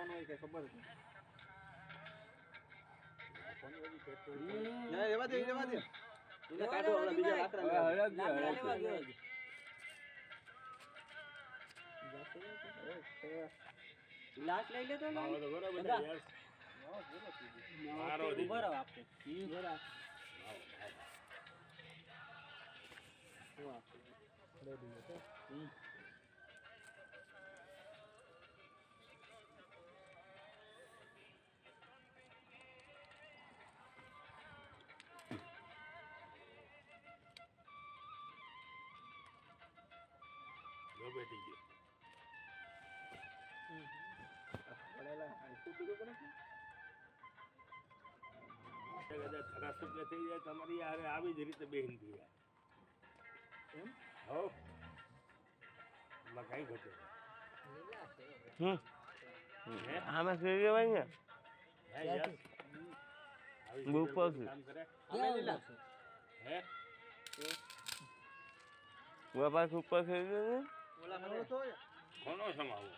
કરવાનું હોય કે ખબર ના, રહેવા દે રહેવા દે. એને કાઢો ઓલા બીજા લાકડા લેવા. લાકડા લેવા ગયો છે. લઈ લેતો ને આવો તો બરાબર રહો આપણે. જો બેટી ગયો. તે કદાચ ધરાસુખ થઈ જાય તમારી હારે આવી જ રીતે બેહીને પી જાય. હો એમાં કાંઈ ઘટે નહીં. હે? આમાં કરી દેવાય ને હે, યાર? આવી બહુ રીતે પાછું. કામ કરે? અમે લીધા છે. હે? બાપા ઉપર કરી દે ને ઓલા મને તો કોનો સમાવો.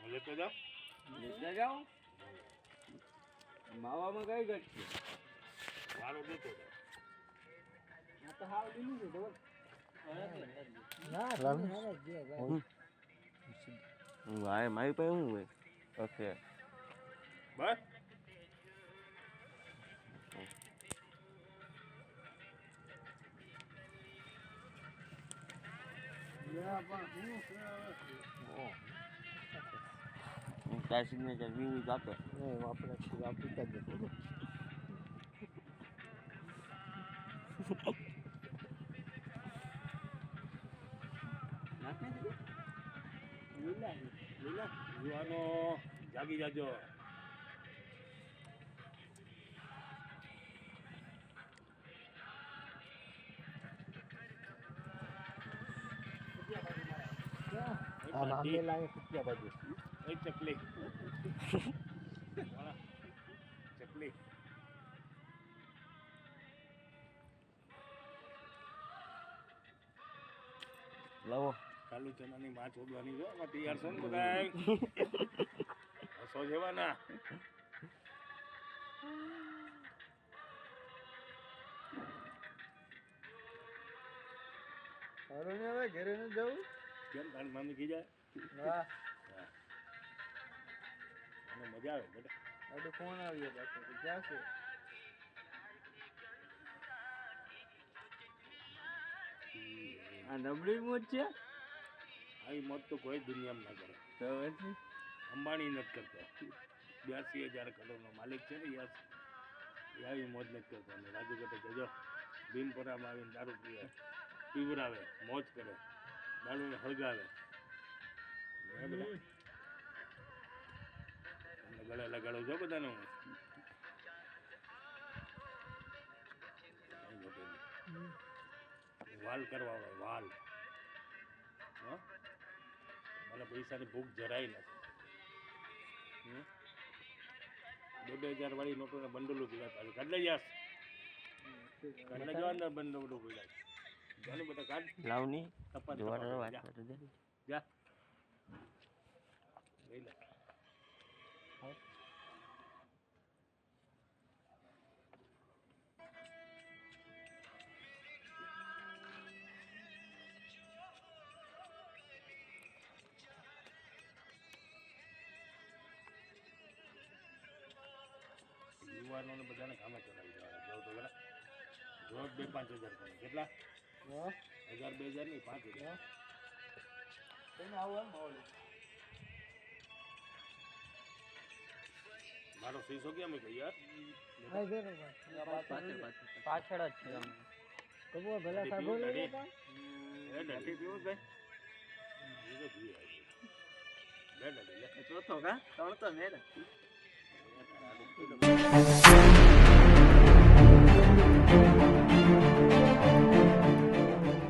હું લેતો જાઓ. લેતા જાઓ. માવામાં કઈ ઘટ છે મારો લેતો જાઓ. તો હાવ દીધું છે. ભાઈ મારી પાસે શું હોય? ઓકે. બસ. તાર આપે આપણે આપી જ જાગી જાજો ચકલી. ચકલી. લાવો. કાલુ ચનાની માં છોડવાની જો આમાં તૈયાર છો ને બધાય? હસો જેવાના. સારું ને હવે ઘરે ન જવું કેમ? તારી મમ્મી કી જાય? મજા આવે બેટા. આડું ફોન આવ્યો પાછો ક્યાં છે? આ નબળી મોજ છે? આવી મોત તો કોઈ દુનિયામાં ના કરે. તો પછી? અંબાણી નથી કરતો. બ્યાસી હજાર કરોડનો માલિક છે ને યસ. એ આવી મોજ નથી કરતો. અને રાજુ કટે જજો ભીમપરામાં આવીને દારૂ પીવે પીવરાવે મોજ કરે. દારૂને હળગાવે. તમને ગળે લગાડો છો બધાને હું. વાલ કરવા આવે વાલ. મને પૈસાની ભૂખ જરાય નથી? બે બે હજાર વાળી નોટોના ને ભેગા થાય કાઢ જાસ કાઢ લઈ જવા અંદર બંડલો ભેગા જાને બેટા કાઢ લાવની તપાસ જોવાનો તપાસ વાત જા કરે દે જા લઈ લે યુવાનોને બધાને કામે ચડાવી દેવાના જો તો ખરા રોજ બે પાંચ હજાર કરે કેટલા હજાર બે હજાર નહીં પાંચ હજાર એને આવું એમ માહોલ મારો સીસો કેમ છે યાર પાછળ પાછળ પાછળ જ છે આમ. દાઢી પીવું, દાઢી? એ દાઢી પીવું ભાઈ એ તો પીવે આજે. લે દાઢી લે ચોથો કા ત્રણ તો મેં ને. એ તારા